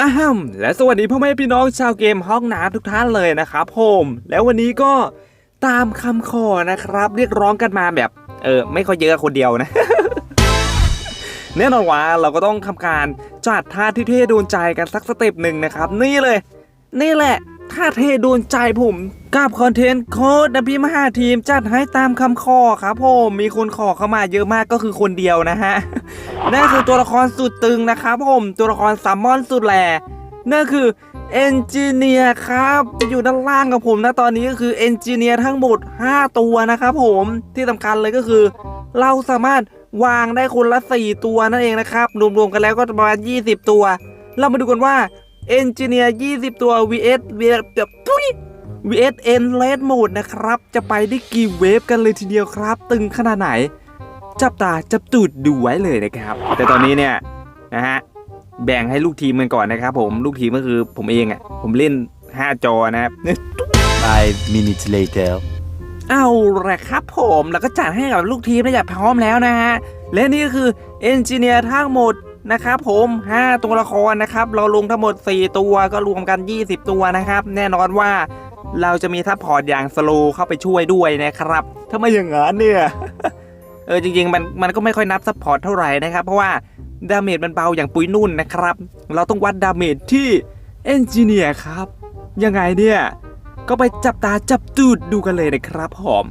อ้าวและสวัสดีพ่อแม่พี่น้องชาวเกมห้องน้ำทุกท่านเลยนะครับผมแล้ววันนี้ก็ตามคำขอนะครับ เรียกร้องกันมาแบบ เออ ไม่ค่อยเยอะคนเดียวนะ แน่นอนว่าเราก็ต้องทำการจัดท่าที่เท่โดนใจกันสักสเต็ปหนึ่งนะครับ นี่เลย นี่แหละ ท่าเทโดนใจผมกับคอนเทนต์โค้ดนะพี่มหาทีมจัดให้ตามคำขอครับผมมีคนขอเข้ามาเยอะมากก็คือคนเดียวนะฮะนั่นคือตัวละครสุดตึงนะครับผมตัวละครซัมมอนสุดแหล่นั่นคือเอนจิเนียร์ครับอยู่ด้านล่างกับผมนะตอนนี้ก็คือเอนจิเนียร์ทั้งหมด 5 ตัวนะครับผมที่สำคัญเลยก็คือ เราสามารถวางได้คนละ 4 ตัวนั่นเองนะครับรวมๆกันแล้วก็ประมาณ 20 ตัว เรามาดูกันว่า เอนจิเนียร์20 ตัว vs vs แบบทุย vs n r e d mode นะครับ จะไปได้กี่เวฟกันเลยทีเดียวครับ ตึงขนาดไหน จับตาจับตูดดูไว้เลยนะครับ แต่ตอนนี้เนี่ยนะฮะแบ่งให้ลูกทีมกันก่อนนะครับผมลูกทีมก็คือผมเองอะ่ะผมเล่น 5 จอนะครับ Five minutes later. เอาละครับผมแล้วก็จัดให้กับลูกทีมได้อย่างพร้อมแล้วนะฮะ และนี่ก็คือเอนจิเนียร์ทั้งหมด นะครับผม5ตัวละครนะครับ เราลงทั้งหมด 4 ตัวก็รวมกัน 20 ตัวนะครับ แน่นอนว่าเราจะมีทัพพอร์ตอย่างสโลเข้าไปช่วยด้วยนะครับถ้าไม่อย่างนั้นเนี่ยเออจริงๆมันมันก็ไม่ค่อยนับซัพพอร์ตเท่าไหร่นะครับ เพราะว่าดาเมจมันเบาอย่างปุยนุ่นนะครับ เราต้องวัดดาเมจที่เอนจิเนียร์ครับ ยังไงเนี่ย ก็ไปจับตาจับตูดดูกันเลยนะครับผม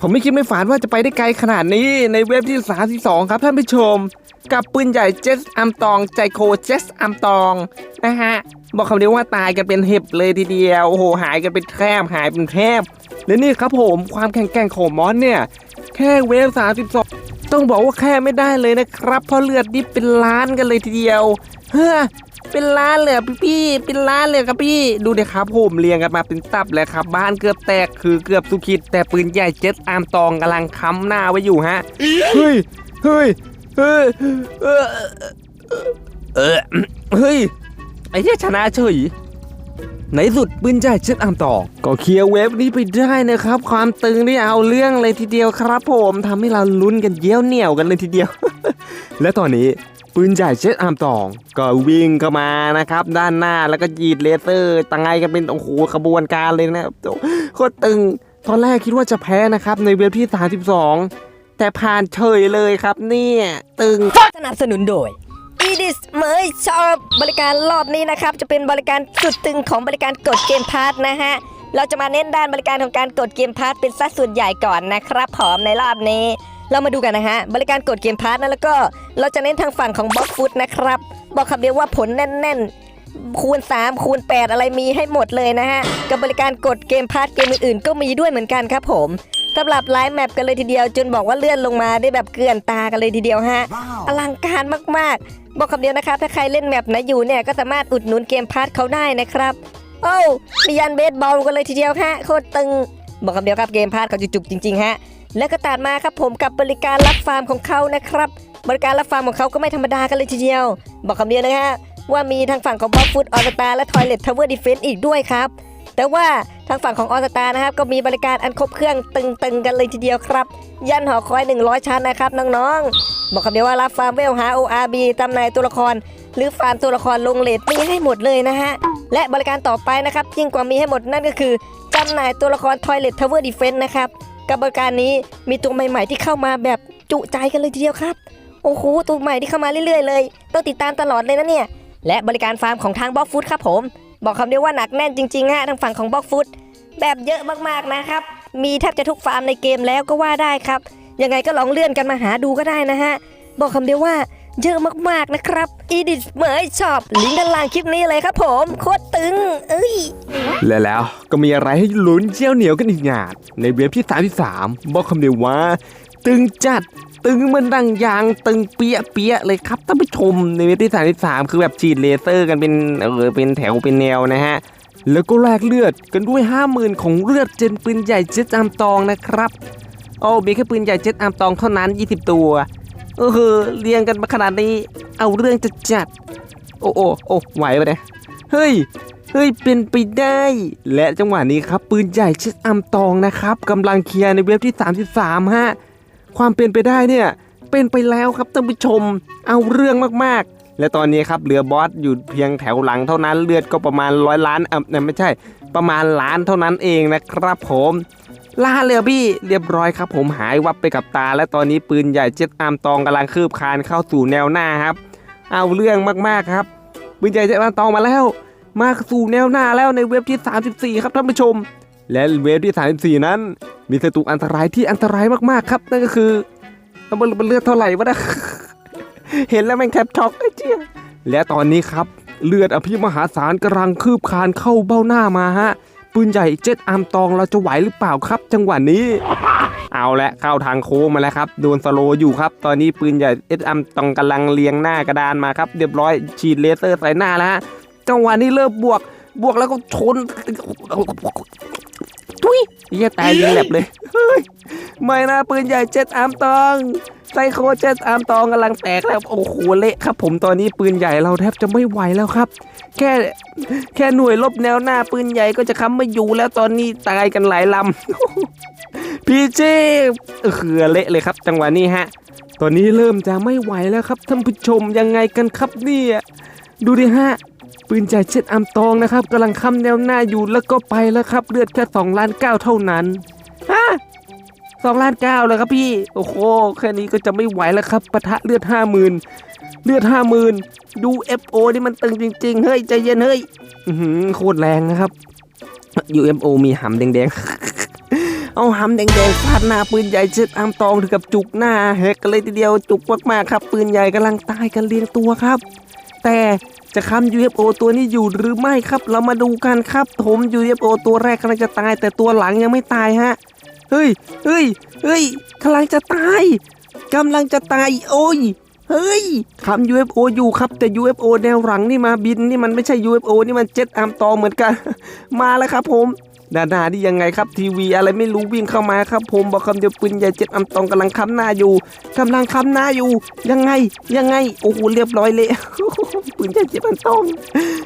ผมไม่คิดไม่ฝันว่าจะไปได้ไกลขนาดนี้ในเว็บที่ 32 ครับท่านผู้ชม กับปืนใหญ่เจสอัมตองใจโคเจสอัมตองนะฮะ บอกคำเดียวว่าตายกันเป็นเห็บเลยทีเดียว โอ้โห หายกันเป็นแทบหายเป็นแทบและนี่ครับผมความแข็งแกร่งของมอนเนี่ย แค่เวฟ 32 ต้องบอกว่าแค่ไม่ได้เลยนะครับ เพราะเลือดนี่เป็นล้านกันเลยทีเดียว เฮ้อ เป็นล้านเลยพี่พี่เป็นล้านเลยครับพี่ ดูดิครับผมเรียงกันมาเป็นตับเลยครับ บ้านเกือบแตกคือเกือบสุขิดแต่ปืนใหญ่เจ็ตอาร์มตองกำลังค้ำหน้าไว้อยู่ฮะเฮ้ยเฮ้ยเฮ้ยเออเออเฮ้ยไอ้เหี้ยชนะเฉยในสุดปืนใหญ่เจ็ตอามตองก็เคลียร์เวฟนี้ไปได้นะครับ ความตึงนี่เอาเรื่องเลยทีเดียวครับผมทำให้เราลุ้นกันเยี่ยวเหนียวกันเลยทีเดียว และตอนนี้ ปืนใหญ่เจ็ตอามตอง ก็วิ่งเข้ามานะครับ ด้านหน้าแล้วก็ยีดเลเซอร์ตังไงกันเป็นโอ้โหขบวนการเลยนะโคตรตึงตอนแรกคิดว่าจะแพ้นะครับในเว็บที่ 32 แต่ผ่านเฉยเลยครับเนี่ยตึงสนับสนุนโดย e d i s เมยชอบบริการรอบนี้นะครับ จะเป็นบริการสุดตึงของบริการกดเกมพาร์ทนะฮะเราจะมาเน้นด้านบริการของการกดเกมพาร์ทเป็นสัดส่วนใหญ่ก่อนนะครับผอมในรอบนี้ เรามาดูกันนะฮะ บริการกดเกมพาร์ทนะแล้วก็เราจะเน้นทางฝั่งของบล็อกฟุตนะครับ บอกคำเดียวว่าผลแน่นๆ คูณ 3 คูณ 8 อะไรมีให้หมดเลยนะฮะ กับบริการกดเกมพาร์ทเกมอื่นๆ ก็มีด้วยเหมือนกันครับผมสำหรับไลฟ์แมปกันเลยทีเดียวจนบอกว่าเลื่อนลงมาได้แบบเกลื่อนตากันเลยทีเดียวฮะ อลังการมากๆ บอกคำเดียวนะครับถ้าใครเล่นแมปไหนอยู่เนี่ยก็สามารถอุดหนุนเกมพาร์ทเขาได้นะครับโอ้วมียันเบสบอลกันเลยทีเดียวฮะโคตรตึงบอกคำเดียวครับเกมพาร์ทเขาจุกๆจริงๆฮะ แล้วก็ตัดมาครับผมกับบริการรับฟาร์มของเขานะครับ บริการรับฟาร์มของเขาก็ไม่ธรรมดากันเลยทีเดียว บอกคำเดียวนะฮะว่ามีทางฝั่งของบล็อกฟุตออสตาและทอยเลททาวเวอร์ดิเฟนซ์อีกด้วยครับ แต่ว่าทางฝั่งของออสตานะครับก็มีบริการอันครบเครื่องตึงๆกันเลยทีเดียวครับ ยันหอคอย 100 ชั้นนะครับน้องๆบอกคำเดียวว่ารับฟาร์มเวลหา ORB ตำนายตัวละคร หรือฟาร์มตัวละครลงเลทมีให้หมดเลยนะฮะและบริการต่อไปนะครับยิ่งกว่ามีให้หมดนั่นก็คือจำหน่ายตัวละคร Toilet Tower Defense นะครับ กับบริการนี้มีตัวใหม่ ๆ ที่เข้ามาแบบจุใจกันเลยทีเดียวครับ โอ้โหตัวใหม่ที่เข้ามาเรื่อยๆเลย ต้องติดตามตลอดเลยนะเนี่ย และบริการฟาร์มของทางบล็อกฟุตครับผม บอกคำเดียวว่าหนักแน่นจริงๆฮะทางฝั่งของบล็อกฟุตแบบเยอะมากๆนะครับ มีแทบจะทุกฟาร์มในเกมแล้วก็ว่าได้ครับ ยังไงก็ลองเลื่อนกันมาหาดูก็ได้นะฮะ บอกคำเดียวว่า เยอะมากๆนะครับอีดิทเหมยชอบลิงก์ด้านล่างคลิปนี้เลยครับผม โคตรตึง เอ้ย และแล้วก็มีอะไรให้ลุ้นเจียวเหนียวกันอีกงานในเว็บที่ 33 บอกคำเดียวว่า ตึงจัดตึงมันดังยางตึงเปียะเปียะเลยครับท่านผู้ชมในเว็บที่ 33 คือแบบฉีดเลเซอร์กันเป็นเออเป็นแถวเป็นแนวนะฮะแล้วก็แลกเลือดกันด้วย 50,000 ของเลือดเจนปืนใหญ่เจ็ตอามตองนะครับ โอ้มีแค่ปืนใหญ่เจ็ตอามตองเท่านั้น 20 ตัว เออเรียงกันมาขนาดนี้ เอาเรื่องจะจัด โอ้โอ้โอ้ไหวปะเนี่ยเฮ้ยเฮ้ยเป็นไปได้ และจังหวะนี้ครับ ปืนใหญ่เช็ดอัมตองนะครับกำลังเคลียร์ในเว็บที่ 33ฮะความเป็นไปได้เนี่ย เป็นไปแล้วครับท่านผู้ชม เอาเรื่องมากๆ และตอนนี้ครับเหลือบอสอยู่เพียงแถวหลังเท่านั้นเลือดก็ประมาณร้อยล้านเออไม่ใช่ประมาณล้านเท่านั้นเองนะครับผม ล่าเลยพี่เรียบร้อยครับ ผมหายวับไปกับตา และตอนนี้ปืนใหญ่เจ็ดอาร์มตองกำลังคืบคานเข้าสู่แนวหน้าครับ เอาเรื่องมากๆครับ ปืนใหญ่เจ็ดอาร์มตองมาแล้ว มาสู่แนวหน้าแล้วในเว็บที่ 34 ครับท่านผู้ชม และเว็บที่ 34 นั้น มีศัตรูอันตรายที่อันตรายมากๆครับนั่นก็คือมันมันเลือดเท่าไหร่วะนะเห็นแล้วแม่งแทบช็อกไอ้เจี๊ยและตอนนี้ครับ เลือดอภิมหาศาลกำลังคืบคานเข้าเบ้าหน้ามาฮะ ปืนใหญ่เจ็ดอาร์มตองเราจะไหวหรือเปล่าครับ จังหวะนี้ เอาละเข้าทางโค้งมาแล้วครับโดนสโลอยู่ครับ ตอนนี้ปืนใหญ่เอ็ดอัมตองกำลังเลียงหน้ากระดานมาครับเรียบร้อยฉีดเลเซอร์ใส่หน้าแล้วฮะจังหวะนี้เริ่มบวกบวกแล้วก็ชน ทุยเยี่ยตายยิงแหลบเลยไม่นะปืนใหญ่เจ็ดอาร์มตองไซโคเจ็ดอาร์มตองกำลังแตกแล้วโอ้โหเละครับ ผมตอนนี้ปืนใหญ่เราแทบจะไม่ไหวแล้วครับ แค่แค่หน่วยลบแนวหน้าปืนใหญ่ก็จะค้ำไม่อยู่แล้วตอนนี้ตายกันหลายลำพีเจเออเละเลยครับ จังหวะนี้ฮะ ตอนนี้เริ่มจะไม่ไหวแล้วครับท่านผู้ชมยังไงกันครับเนี่ยดูดิฮะ ปืนใหญ่เช็ดอัมตองนะครับกำลังค้ำแนวหน้าอยู่แล้วก็ไปแล้วครับ เลือดแค่2ล้านเก้าเท่านั้นฮะสองล้านเก้าเลยครับพี่ โอ้โหแค่นี้ก็จะไม่ไหวแล้วครับปะทะเลือดห้าหมื่นเลือดห้าหมื่นดู FO นี่มันตึงจริง ๆ เฮ้ยใจเย็นเฮ้ยหือโคตรแรงนะครับ UMO มีหำแดงๆ เอาหำแดงๆฟาดหน้าปืนใหญ่เจ็ดอามตองถึงกับจุกหน้าแหกกันเลยทีเดียวจุกมากๆครับ ปืนใหญ่กำลังตายกันเรียงตัวครับ แต่จะค้ำ UFO ตัวนี้อยู่หรือไม่ครับ เรามาดูกันครับผม UFO ตัวแรกกำลังจะตาย แต่ตัวหลังยังไม่ตายฮะเฮ้ยเฮ้ยเฮ้ยกำลังจะตายกำลังจะตายโอ้ยเฮ้ยคำ UFO อยู่ครับแต่ UFO แนวหลังนี่มาบินนี่มันไม่ใช่ UFO นี่มันเจ็ตอาร์มตองเหมือนกัน มาแล้วครับผม ด้าหน้านี่ยังไงครับทีวีอะไรไม่รู้วิ่งเข้ามาครับ ผมบอกคำเดียวปืนใหญ่เจ็ตอาร์มตองกำลังค้ำหน้าอยู่กำลังค้ำหน้าอยู่ ยังไงยังไงโอ้โหเรียบร้อยเลยปืนใหญ่เจ็ตอาร์มตอง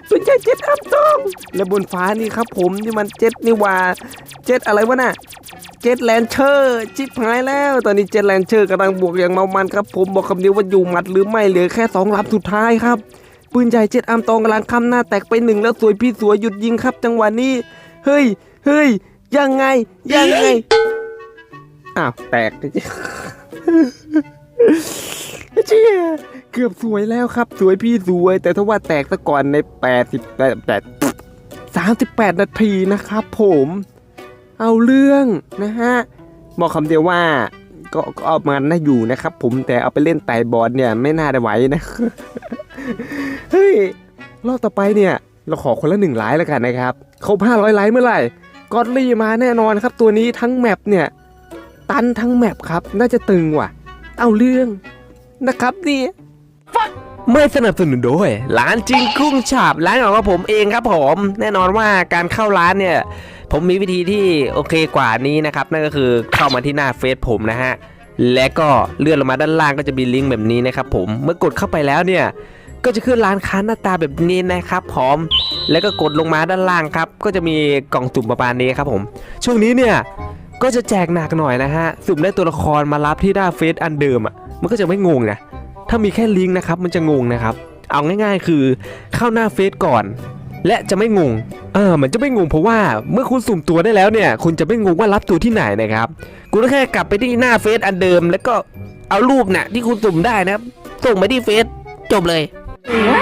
ปืนใหญ่เจ็ตอาร์มตอง และบนฟ้านี่ครับ ผมนี่มันเจ็ตนี่ว่าเจ็ตอะไรวะน่ะเจ็ตแลนเชอร์จิบหายแล้ว ตอนนี้เจ็ตแลนเชอร์กำลังบวกอย่างเมามันครับ ผมบอกคำเดียวว่าอยู่หมัดหรือไม่เหลือแค่สองลำสุดท้ายครับปืนใหญ่เจ็ตอาร์มตองกำลังคำหน้าแตกไปหนึ่งแล้วสวยพี่สวยหยุดยิงครับ จังหวะนี้เฮ้ย เฮ้ย ยังไง ยังไง อ้าว แตกเชี่ยเกือบสวยแล้วครับ สวยพี่สวย แต่ถ้าว่าแตกซะก่อนใน80แปดแปดสามสิบแปดนาทีนะครับผม เอาเรื่องนะฮะ บอกคำเดียวว่าก็ก็เอามันน่าอยู่นะครับ ผมแต่เอาไปเล่นไต่บอลเนี่ยไม่น่าได้ไหวนะเฮ้ยรอบต่อไปเนี่ย เราขอคนละหนึ่งไลค์แล้วกันนะครับครบห้าร้อยไลค์เมื่อไหร่ กอดลี่มาแน่นอนครับ ตัวนี้ทั้งแมปเนี่ย ตันทั้งแมปครับ น่าจะตึงว่ะ เอาเรื่องนะครับนี่ไม่สนับสนุนโดยร้านจริงกุ้งฉาบร้านของผมเองครับผม แน่นอนว่าการเข้าร้านเนี่ย ผมมีวิธีที่โอเคกว่านี้นะครับ นั่นก็คือเข้ามาที่หน้าเฟซผมนะฮะและก็เลื่อนลงมาด้านล่างก็จะมีลิงก์แบบนี้นะครับผมเมื่อกดเข้าไปแล้วเนี่ย ก็จะขึ้นร้านค้าหน้าตาแบบนี้นะครับพร้อมแล้วก็กดลงมาด้านล่างครับ ก็จะมีกล่องสุ่มประมาณนี้ครับผม ช่วงนี้เนี่ยก็จะแจกหนักหน่อยนะฮะสุ่มได้ตัวละครมารับที่หน้าเฟซอันเดิมอะมันก็จะไม่งงนะถ้ามีแค่ลิงก์นะครับมันจะงงนะครับ เอาง่ายๆ คือเข้าหน้าเฟซก่อน และจะไม่งงเออมันจะไม่งงเพราะว่าเมื่อคุณสุ่มตัวได้แล้วเนี่ย คุณจะไม่งงว่ารับตัวที่ไหนนะครับคุณก็แค่กลับไปที่หน้าเฟซอันเดิม แล้วก็เอารูปเนี่ยที่คุณสุ่มได้นะครับส่งไปที่เฟซจบเลย What?